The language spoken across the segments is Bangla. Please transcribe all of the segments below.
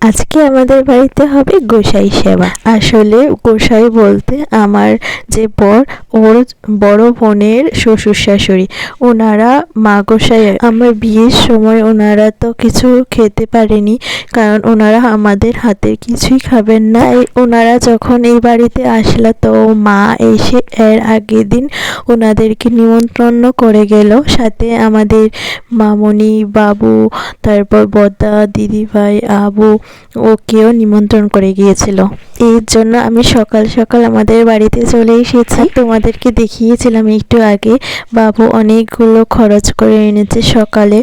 আজকে আমাদের বাড়িতে হবে গোসাই সেবা। আসলে গোসাই বলতে আমার যে বর, ওর বড় বোনের শ্বশুর শাশুড়ি ওনারা মা গোসাই, আমার বিয়ের সময় ওনারা তো কিছু খেতে পারেনি, কারণ ওনারা আমাদের হাতের কিছুই খাবেন না। এই ওনারা যখন এই বাড়িতে আসলো, তো মা এসে এর আগের দিন ওনাদেরকে নিমন্ত্রণ করে গেল। সাথে আমাদের মামনি বাবু, তারপর বদ্দা, দিদিভাই, আবু ওকেও নিমন্ত্রণ করে গিয়েছিল। এর জন্য আমি সকাল সকাল আমাদের বাড়িতে চলে এসেছি। তোমাদেরকে দেখিয়েছিলাম একটু আগে। বাবু অনেকগুলো খরচ করে এনেছে সকালে।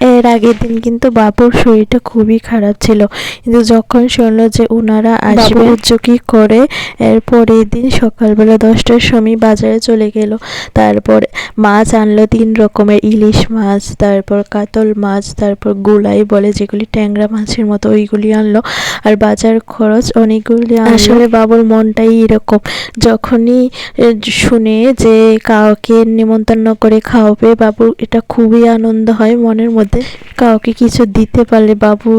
এর আগের দিন কিন্তু বাবুর শরীরটা খুবই খারাপ ছিল। কিন্তু যখন শুনলো যে ওনারা আসবে উচ্চকি করে এর পরের দিন সকালবেলা দশটার সময় বাজারে চলে গেল। তারপর মাছ আনলো তিন রকমের ইলিশ মাছ তারপর কাতল মাছ তারপর গোলাই বলে যেগুলি ট্যাংরা মাছের মতো ওইগুলি আনলো। আর বাজার খরচ অনেকগুলি আসলে বাবুর মনটাই এরকম। যখনই শুনে যে কাউকে নিমন্ত্রণ করে খাওয়াবে বাবুর এটা খুবই আনন্দ হয় মনের মধ্যে। মধ্যে কাউকে কিছু দিতে পারলে বাবু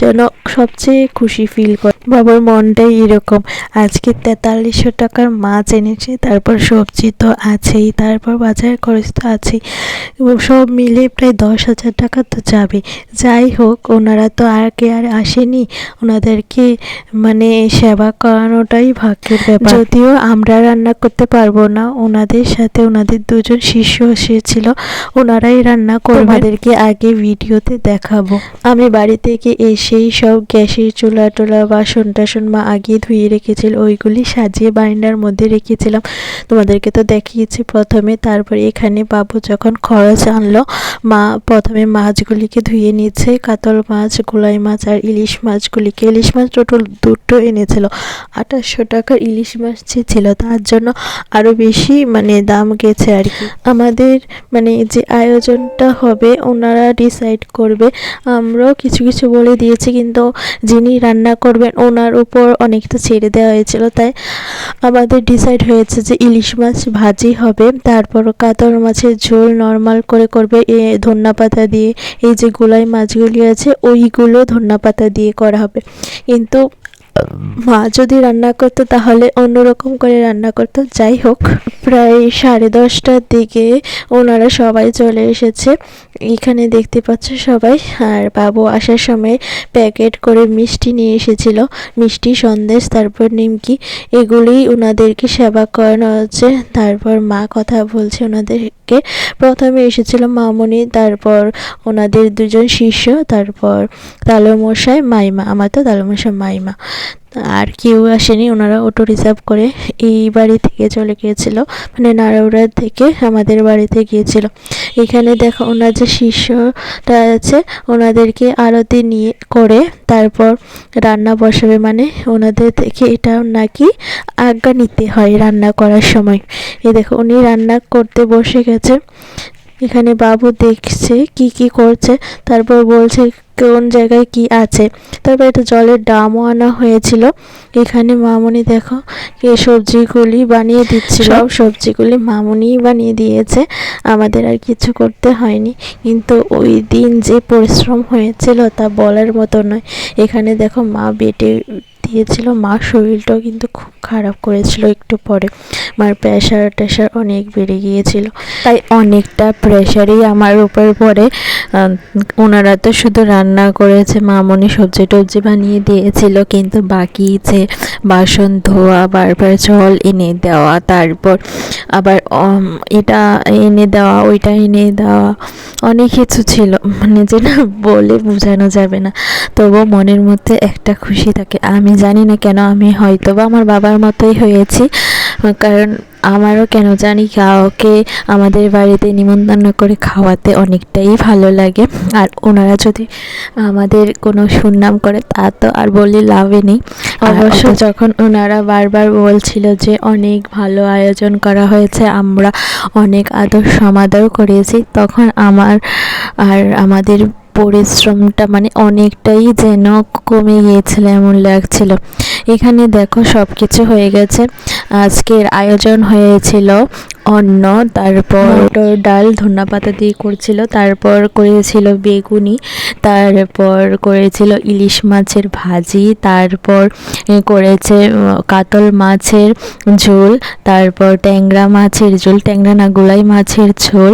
যেন সবচেয়ে খুশি ফিল করে। বাবুর মনটাই এরকম। আজকে তেতাল্লিশশো টাকার মাছ এনেছে তারপর সবজি তো আছেই তারপর বাজার খরচ তো আছেই। সব মিলে প্রায় দশ হাজার টাকা তো যাবে। যাই হোক ওনারা তো আর কে আর আসেনি। ওনাদেরকে মানে সেবা করানোটাই ভাগ্যের ব্যাপার। যদিও আমরা রান্না করতে পারব না ওনাদের সাথে ওনাদের দুজন শিষ্য এসেছিল ওনারাই রান্না করে আমাদেরকে আগে ভিডিওতে দেখাবো। আমি বাড়ি থেকে এসেই সব গ্যাসের চুলা টোলা, বাসন টাসন মা আগে ধুয়ে রেখেছিল, ওইগুলি সাজিয়ে বারিন্ডার মধ্যে রেখেছিলাম। তোমাদেরকে তো দেখিয়েছি প্রথমে, তারপর এখানে বাবু যখন খরচ আনলো, মা প্রথমে মাছগুলিকে ধুয়ে নিচ্ছে, কাতল মাছ, গোলাই মাছ আর ইলিশ মাছগুলিকে, ইলিশ মাছ টোটাল দুটো এনেছিল। আঠাশশো টাকার ইলিশ মাছ যে ছিল, তার জন্য আরও বেশি মানে দাম গেছে আর কি। আমাদের মানে যে আয়োজনটা হবে, ওনারা ডিসাইড করবে। আমরাও কিছু কিছু বলে দিয়েছি, কিন্তু যিনি রান্না করবেন, ওনার উপর অনেকটা ছেড়ে দেওয়া হয়েছিল। তাই আমাদের ডিসাইড হয়েছে যে ইলিশ মাছ ভাজি হবে তারপর কাতর মাছের ঝোল নর্মাল করে করবে। এ ধন্যা পাতা দিয়ে এই যে গোলাই মাছগুলি আছে, ওইগুলো ধন্যা পাতা দিয়ে করা হবে। কিন্তু মা যদি রান্না করতো তাহলে অন্যরকম করে রান্না করতো। যাই হোক, প্রায় সাড়ে দশটার দিকে ওনারা সবাই চলে এসেছে। এখানে দেখতে পাচ্ছ সবাই। আর বাবু আসার সময় প্যাকেট করে মিষ্টি নিয়ে এসেছিল। মিষ্টি, সন্দেশ, তারপর নিমকি। এগুলি ওনাদেরকে সেবা করানো হচ্ছে। তারপর মা কথা বলছে ওনাদেরকে। প্রথমে এসেছিল মামনি, তারপর ওনাদের দুজন শিষ্য, তারপর তালমশাই, মাইমা। আমার তো তালমশাই, মাইমা। আর কেউ আসেনি, ওনারা অটো রিজার্ভ করে এই বাড়ি থেকে চলে গিয়েছিল মানে নারাউড়ার থেকে আমাদের বাড়িতে গিয়েছিল। এখানে দেখো ওনার যে শিষ্যটা আছে, ওনাদেরকে আরতি নিয়ে করে তারপর রান্না বসাবে মানে ওনাদের থেকে এটা নাকি আজ্ঞা নিতে হয় রান্না করার সময়। এই দেখো উনি রান্না করতে বসে গেছে। এখানে বাবু দেখছে কি কি করছে তারপর বলছে কোন জায়গায় কি আছে। তারপর একটা জলের ডামও আনা হয়েছিল। এখানে মামনি দেখো এই সবজিগুলি বানিয়ে দিচ্ছিল। সব? সবজিগুলি মামুনিই বানিয়ে দিয়েছে। আমাদের আর কিছু করতে হয়নি। কিন্তু ওই দিন যে পরিশ্রম হয়েছিল তা বলার মতো নয়। এখানে দেখো মা বেটে দিয়েছিল মার শরীরটাও কিন্তু খুব খারাপ করেছিল একটু পরে। মার প্রেশার টেশার অনেক বেড়ে গিয়েছিল। তাই অনেকটা প্রেশারই আমার উপর পড়ে। ওনারা তো শুধু রান্না করেছে, মামনি সবজি টবজি বানিয়ে দিয়েছিল, কিন্তু বাকি যে বাসন, ধোয়া, বারবার জল এনে দেওয়া, তারপর আবার এটা এনে দেওয়া, ওইটা এনে দেওয়া, অনেক কিছু ছিল। মানে যেটা বলে বোঝানো যাবে না। তবুও মনের মধ্যে একটা খুশি থাকে। আমি জানি না কেন আমি হয়তো বা আমার বাবার মতোই হয়েছি কারণ আমারও কেন জানি কাউকে আমাদের বাড়িতে নিমন্ত্রণ করে খাওয়াতে অনেকটাই ভালো লাগে। আর ওনারা যদি আমাদের কোনো সুনাম করে তা তো আর বলি লাভে নেই। অবশ্য যখন ওনারা বারবার বলছিল যে অনেক ভালো আয়োজন করা হয়েছে আমরা অনেক আদর সমাদর করেছি তখন আমার আর আমাদের পরিশ্রমটা মানে অনেকটাই যেন কমে গিয়েছিল এমন লাগছিল। এখানে দেখো সব কিছু হয়ে গেছে। আজকের আয়োজন হয়েছিল অন্ন, তারপর ডাল, ধন্যা পাতা দিয়ে করছিল, তারপর করেছিল বেগুনি, তারপর করেছিল ইলিশ মাছের ভাজি, তারপর করেছে কাতল মাছের ঝোল, তারপর ট্যাংরা মাছের ঝোল, ট্যাংরা না, গোলাই মাছের ঝোল,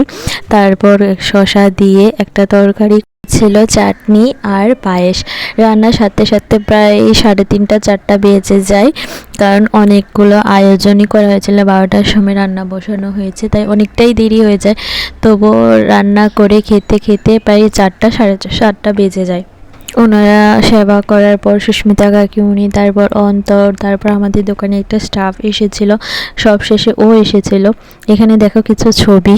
তারপর শশা দিয়ে একটা তরকারি ছিল, চাটনি আর পায়েস। রান্নার সাথে সাথে প্রায় সাড়ে তিনটা, চারটা বেজে যায়, কারণ অনেকগুলো আয়োজনই করা হয়েছিল। বারোটার সময় রান্না বসানো হয়েছে, তাই অনেকটাই দেরি হয়ে যায়। তবুও রান্না করে খেতে খেতে প্রায় চারটা, সাড়ে সাতটা বেজে যায়। ওনারা সেবা করার পর সুস্মিতা কাকিমুনি, তারপর অন্তর, তারপর আমাদের দোকানে একটা স্টাফ এসেছিল। সব শেষে ও এসেছিল। এখানে দেখো কিছু ছবি।